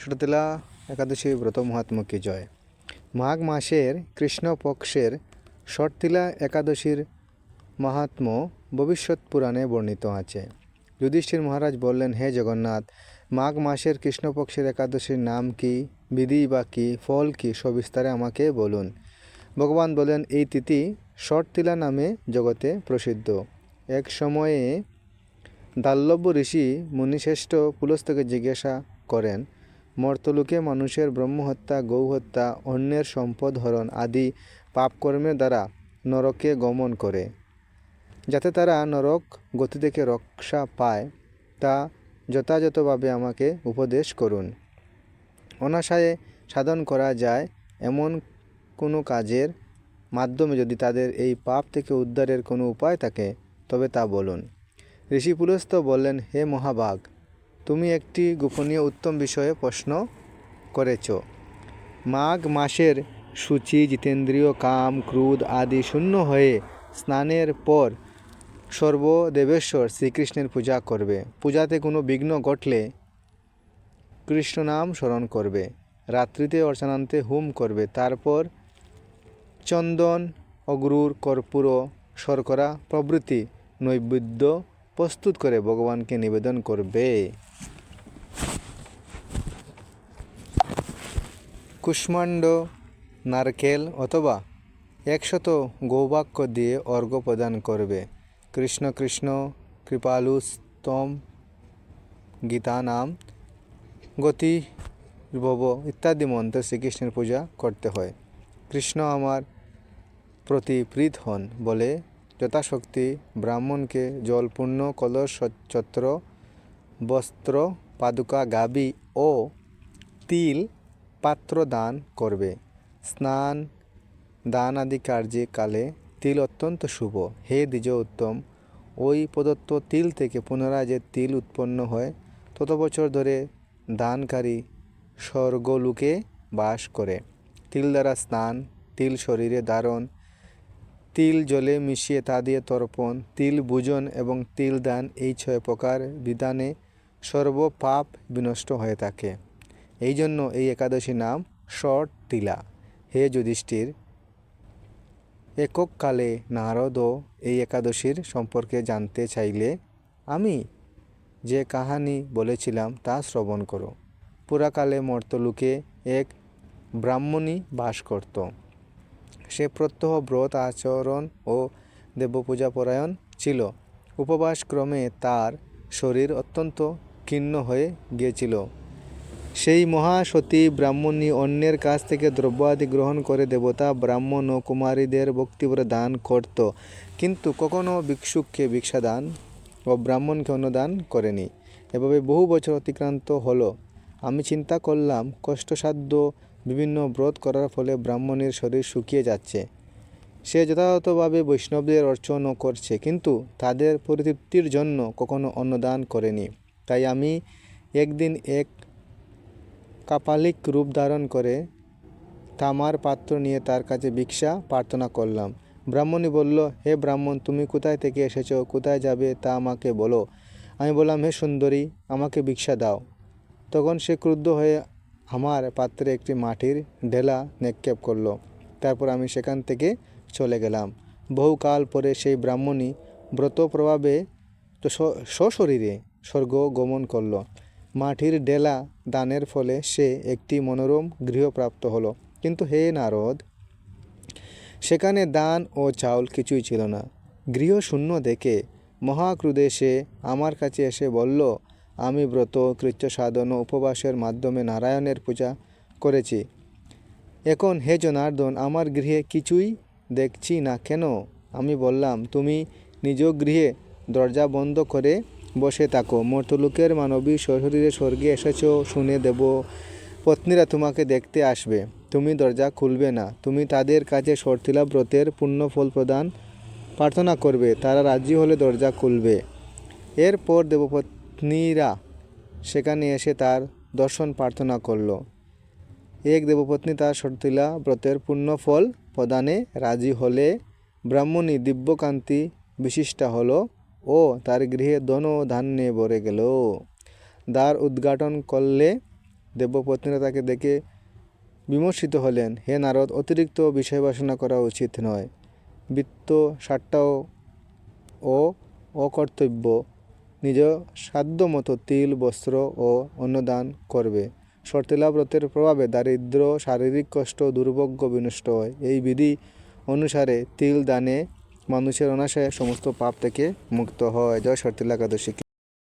শরতিলা একাদশী ব্রত মহাত্ম কি জয়। মাঘ মাসের কৃষ্ণপক্ষের শর্তিলা একাদশীর মাহাত্ম ভবিষ্যৎ পুরাণে বর্ণিত আছে। যুধিষ্ঠির মহারাজ বললেন, হে জগন্নাথ, মাঘ মাসের কৃষ্ণপক্ষের একাদশীর নাম কি, বিধি বা কি, ফল কি সবিস্তারে আমাকে বলুন। ভগবান বলেন, এই তিথি শর্তিলা নামে জগতে প্রসিদ্ধ। এক সময়ে দাল্লব্য ঋষি মুনিশ্রেষ্ঠ পুলস্তকে জিজ্ঞাসা করেন, মর্তলোকে মানুষের ব্রহ্মহত্যা, গৌহত্যা, অন্যের সম্পদ হরণ আদি পাপকর্মের দ্বারা নরকে গমন করে। যাতে তারা নরক গতি থেকে রক্ষা পায়, তা যথাযথভাবে আমাকে উপদেশ করুন। অনাশয়ে সাধন করা যায় এমন কোনো কাজের মাধ্যমে যদি তাদের এই পাপ থেকে উদ্ধারের কোনো উপায় থাকে, তবে তা বলুন। ঋষি পুলস্ত বললেন, হে মহাভাগ তুমি একটি গোপনীয় উত্তম বিষয়ে প্রশ্ন করেছ। মাঘ মাসের সূচি, জিতেন্দ্রীয় কাম, ক্রোধ আদি শূন্য হয়ে স্নানের পর সর্বদেবেশ্বর শ্রীকৃষ্ণের পূজা করবে। পূজাতে কোনো বিঘ্ন ঘটলে কৃষ্ণ নাম স্মরণ করবে। রাত্রিতে অর্চনান্তে হোম করবে। তারপর চন্দন, অগ্রুর, কর্পূর, শর্করা প্রভৃতি নৈবেদ্য প্রস্তুত করে ভগবানকে নিবেদন করবে। কুষ্মাণ্ড, নারকেল অথবা একশত গৌবাক্য দিয়ে অর্ঘ্য প্রদান করবে। কৃষ্ণ কৃষ্ণ কৃপালুস্তম গীতা নাম গতি, ভব ইত্যাদি মন্ত্রে শ্রীকৃষ্ণের পূজা করতে হয়। কৃষ্ণ আমার প্রতি প্রীত হন, বলে যথাশক্তি ব্রাহ্মণকে জলপূর্ণ কলস ছত্র, বস্ত্র, পাদুকা, গাবি ও তিল পাত্র দান করবে। স্নান দান আদি কার্যে কালে তিল অত্যন্ত শুভ। হে দ্বিজ উত্তম ওই প্রদত্ত তিল থেকে পুনরায় যে তিল উৎপন্ন হয়, তত বছর ধরে দানকারী স্বর্গলোকে বাস করে। তিল দ্বারা স্নান, তিল শরীরে ধারণ তিল জলে মিশিয়ে তা দিয়ে তর্পণ, তিল ভোজন এবং তিল দান, এই ছয় প্রকার বিধানে সর্বপাপ বিনষ্ট হয়ে থাকে। এই জন্য এই একাদশী নাম শট তিলা। হে যুধিষ্ঠির, একককালে নারদও এই একাদশীর সম্পর্কে জানতে চাইলে আমি যে কাহানি বলেছিলাম তা শ্রবণ করো। পুরাকালে মর্তলোকে এক ব্রাহ্মণী বাস করত। সে প্রত্যহ ব্রত আচরণ ও দেবপূজা পরায়ণ ছিল। উপবাস ক্রমে তার শরীর অত্যন্ত ক্ষীণ হয়ে গিয়েছিল। সেই মহাসতী ব্রাহ্মণী অন্যের কাছ থেকে দ্রব্য আদি গ্রহণ করে দেবতা, ব্রাহ্মণ ও কুমারীদের ভক্তিভরে দান করত। কিন্তু কখনও ভিক্ষুককে ভিক্ষাদান ও ব্রাহ্মণকে অন্নদান করেনি। এভাবে বহু বছর অতিক্রান্ত হলো। আমি চিন্তা করলাম, কষ্টসাধ্য বিভিন্ন ব্রত করার ফলে ব্রাহ্মণের শরীর শুকিয়ে যাচ্ছে। সে যথাযথভাবে বৈষ্ণবদের অর্চনও করছে, কিন্তু তাদের পরিতৃপ্তির জন্য কখনো অন্নদান করেনি। তাই আমি একদিন এক কাপালিক রূপ ধারণ করে তামার পাত্র নিয়ে তার কাছে ভিক্ষা প্রার্থনা করলাম। ব্রাহ্মণী বলল, হে ব্রাহ্মণ, তুমি কোথায় থেকে এসেছ? কোথায় যাবে তা আমাকে বলো। আমি বললাম, হে সুন্দরী, আমাকে ভিক্ষা দাও। তখন সে ক্রুদ্ধ হয়ে আমার পাত্রে একটি মাটির ঢেলা নিক্ষেপ করল। তারপর আমি সেখান থেকে চলে গেলাম। বহুকাল পরে সেই ব্রাহ্মণী ব্রত প্রভাবে তো সশরীরে স্বর্গ গমন করল। মাটির ডেলা দানের ফলে সে একটি মনোরম গৃহপ্রাপ্ত হলো। কিন্তু হে নারদ, সেখানে দান ও চাউল কিছুই ছিল না। গৃহ শূন্য দেখে মহাক্রুদে সে আমার কাছে এসে বলল আমি ব্রত কৃত্য সাধন ও উপবাসের মাধ্যমে নারায়ণের পূজা করেছি। এখন হে জনার্দন, আমার গৃহে কিছুই দেখছি না কেন? আমি বললাম, তুমি নিজ গৃহে দরজা বন্ধ করে বসে থাকো। মর্তলোকের মানবী শরীরে স্বর্গে এসেছ, শুনে দেব, পত্নীরা তোমাকে দেখতে আসবে। তুমি দরজা খুলবে না। তুমি তাদের কাছে শর্তিলা ব্রতের পূর্ণ ফল প্রদান, প্রার্থনা করবে। তারা রাজি হলে দরজা খুলবে। এরপর দেবপত্নীরা সেখানে এসে তার দর্শন প্রার্থনা করল। এক দেবপত্নী তার শর্তিলা ব্রতের পূর্ণ ফল প্রদানে রাজি হলে ব্রাহ্মণী দিব্যকান্তি বিশিষ্টা হল ও তার গৃহে ধন ও ধান্যে ভরে গেল। দ্বার উদ্ঘাটন করলে দেবপত্নীরা তাকে দেখে বিমর্ষিত হলেন, হে নারদ, অতিরিক্ত বিষয় বাসনা করা উচিত নয়। বৃত্ত সাতটাও ও অকর্তব্য। নিজ সাধ্যমতো তিল, বস্ত্র ও অন্নদান করবে। শর্তিলা ব্রতের প্রভাবে দারিদ্র, শারীরিক কষ্ট, দুর্ভোগ্য, বিনষ্ট হয়। এই বিধি অনুসারে তিল দানে মানুষের অনাশয়ে সমস্ত পাপ থেকে মুক্ত হয়। জয় শর্তিলা একাদশী।